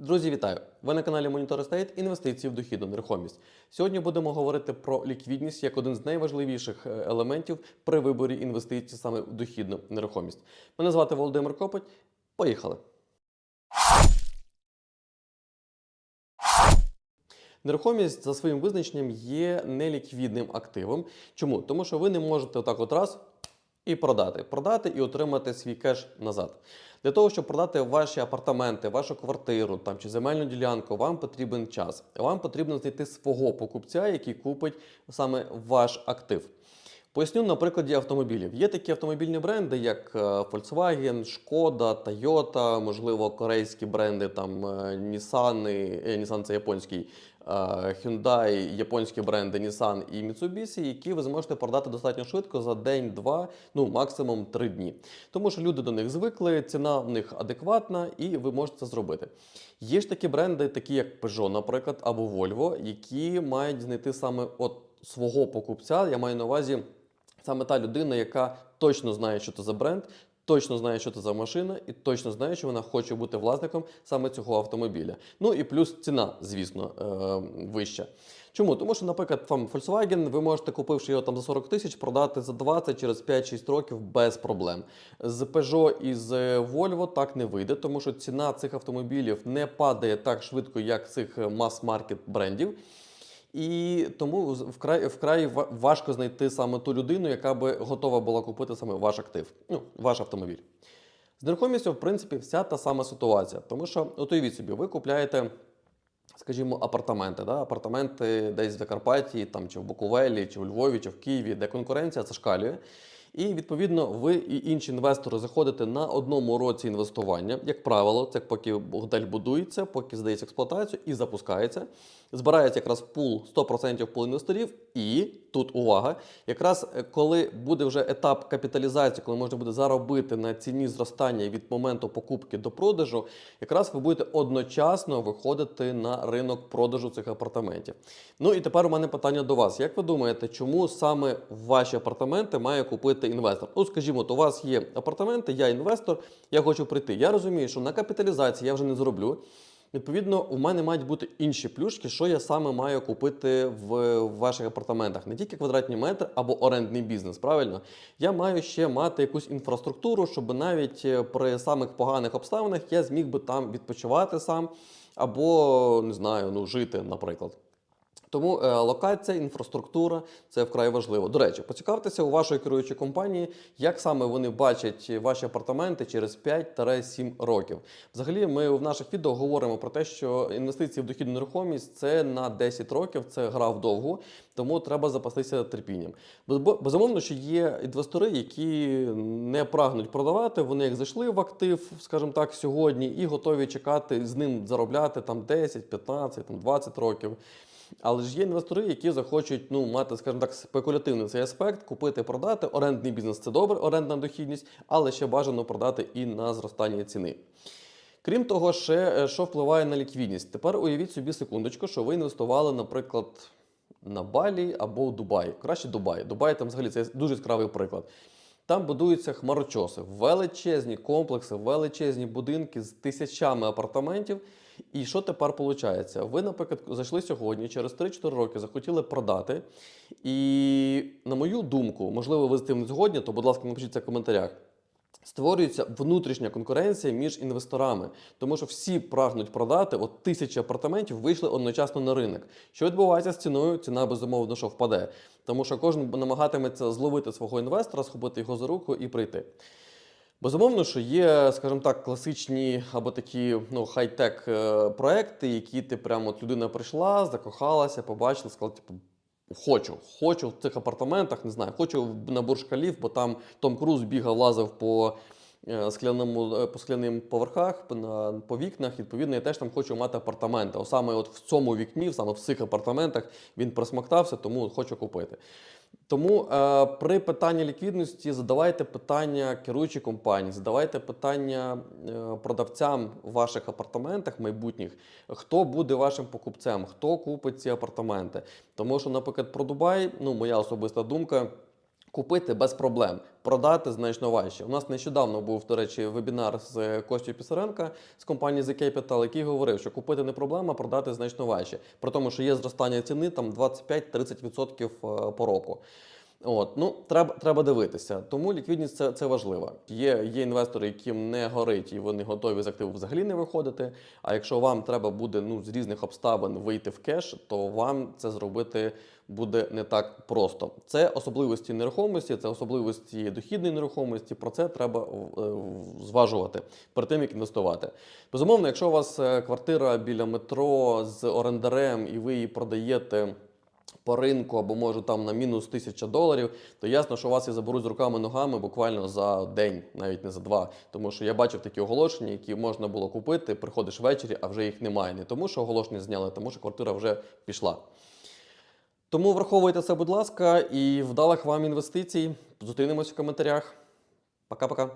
Друзі, вітаю! Ви на каналі Monitor Estate інвестиції в дохідну нерухомість. Сьогодні будемо говорити про ліквідність як один з найважливіших е, елементів при виборі інвестицій саме в дохідну нерухомість. Мене звати Володимир Копоть. Поїхали! Нерухомість за своїм визначенням є неліквідним активом. Чому? Тому що ви не можете отак от раз і продати. Продати і отримати свій кеш назад. Для того, щоб продати ваші апартаменти, вашу квартиру там, чи земельну ділянку, вам потрібен час. Вам потрібно знайти свого покупця, який купить саме ваш актив. Поясню на прикладі автомобілів. Є такі автомобільні бренди, як е, Volkswagen, Шкода, Toyota, можливо, корейські бренди, там е, Nissan, е, Nissan це японський, Hyundai, японські бренди Nissan і Mitsubishi, які ви зможете продати достатньо швидко за день-два, ну максимум три дні. Тому що люди до них звикли, ціна в них адекватна, і ви можете це зробити. Є ж такі бренди, такі як Peugeot, наприклад, або Volvo, які мають знайти саме от свого покупця. Я маю на увазі саме та людина, яка точно знає, що це за бренд, точно знає, що це за машина, і точно знає, що вона хоче бути власником саме цього автомобіля. Ну і плюс ціна, звісно, е, вища. Чому? Тому що, наприклад, вам Volkswagen, ви можете, купивши його там за 40 тисяч, продати за 20 через 5-6 років без проблем. З Peugeot і з Volvo так не вийде, тому що ціна цих автомобілів не падає так швидко, як цих мас-маркет брендів. І тому вкрай, вкрай важко знайти саме ту людину, яка би готова була купити саме ваш актив, ну, ваш автомобіль. З нерухомістю, в принципі, вся та сама ситуація. Тому що, от уявіть собі, ви купляєте, скажімо, апартаменти, да? апартаменти десь в Закарпатті, там, чи в Буковелі, чи в Львові, чи в Києві, де конкуренція зашкалює. І відповідно ви і інші інвестори заходите на одному році інвестування. Як правило, це поки готель будується, поки здається експлуатацію і запускається. Збирається якраз пул 100% пул інвесторів. І тут увага, якраз е, коли буде вже етап капіталізації, коли можна буде заробити на ціні зростання від моменту покупки до продажу, якраз ви будете одночасно виходити на ринок продажу цих апартаментів. Ну і тепер у мене питання до вас. Як ви думаєте, чому саме ваші апартаменти має купити інвестор? Ну, скажімо, то у вас є апартаменти, я інвестор, я хочу прийти. Я розумію, що на капіталізації я вже не зроблю. Відповідно, у мене мають бути інші плюшки, що я саме маю купити в ваших апартаментах. Не тільки квадратні метри або орендний бізнес, правильно? Я маю ще мати якусь інфраструктуру, щоб навіть е, при самих поганих обставинах я зміг би там відпочивати сам або не знаю, ну жити, наприклад. Тому е, локація, інфраструктура це вкрай важливо. До речі, поцікавтеся у вашої керуючої компанії, як саме вони бачать ваші апартаменти через 5-7 років. Взагалі, ми в наших відео говоримо про те, що інвестиції в дохідну нерухомість це на 10 років, це гра вдовгу, тому треба запастися терпінням. Безумовно, що є інвестори, які не прагнуть продавати, вони як зайшли в актив, скажімо так, сьогодні, і готові чекати з ним заробляти там 10, 15, там 20 років. Але ж є інвестори, які захочуть ну, мати, скажімо так, спекулятивний цей аспект, купити, продати. Орендний бізнес це добре, орендна дохідність, але ще бажано продати і на зростання ціни. Крім того, ще е, що впливає на ліквідність. Тепер уявіть собі секундочку, що ви інвестували, наприклад, на Балі або в Дубаї. Краще Дубай. Дубай там взагалі це дуже яскравий приклад. Там будуються хмарочоси, величезні комплекси, величезні будинки з тисячами апартаментів. І що тепер виходить? Ви, наприклад, зайшли сьогодні, через 3-4 роки захотіли продати. І, на мою думку, можливо, ви з тим згодні, то, будь ласка, напишіть це в коментарях. Створюється внутрішня конкуренція між інвесторами, тому що всі прагнуть продати. От тисячі апартаментів вийшли одночасно на ринок. Що відбувається з ціною? Ціна безумовно, що впаде, тому що кожен намагатиметься зловити свого інвестора, схопити його за руку і прийти. Безумовно, що є, скажімо так, класичні або такі ну, хай-тек е, проекти, які ти прямо от людина прийшла, закохалася, побачила, сказала, типу, хочу, хочу в цих апартаментах, не знаю, хочу на Бурж-Халіф, бо там Том Круз бігав, лазив по е, скляному, е, по скляним поверхах, по, на, по вікнах. Відповідно, я теж там хочу мати апартаменти. О, саме от в цьому вікні, саме в цих апартаментах він присмоктався, тому хочу купити. Тому е, при питанні ліквідності задавайте питання керуючій компанії, задавайте питання е, продавцям в ваших апартаментах майбутніх, хто буде вашим покупцем, хто купить ці апартаменти. Тому що, наприклад, про Дубай, ну моя особиста думка. Купити без проблем, продати значно важче. У нас нещодавно був, до речі, вебінар з Костю Пісаренка з компанії The Capital, який говорив, що купити не проблема, продати значно важче. При тому, що є зростання ціни там 25-30% е, по року. От, ну, треба, треба дивитися. Тому ліквідність це, це важливо. Є, є інвестори, яким не горить і вони готові з активу взагалі не виходити. А якщо вам треба буде ну, з різних обставин вийти в кеш, то вам це зробити буде не так просто. Це особливості нерухомості, це особливості дохідної нерухомості. Про це треба е, зважувати перед тим, як інвестувати. Безумовно, якщо у вас е, квартира біля метро з орендарем і ви її продаєте по ринку або може там на мінус тисяча доларів, то ясно, що вас і заберуть з руками ногами буквально за день, навіть не за два. Тому що я бачив такі оголошення, які можна було купити, приходиш ввечері, а вже їх немає. Не тому, що оголошення зняли, а тому що квартира вже пішла. Тому враховуйте це, будь ласка, і вдалих вам інвестицій. Зустрінемось в коментарях. Пока-пока.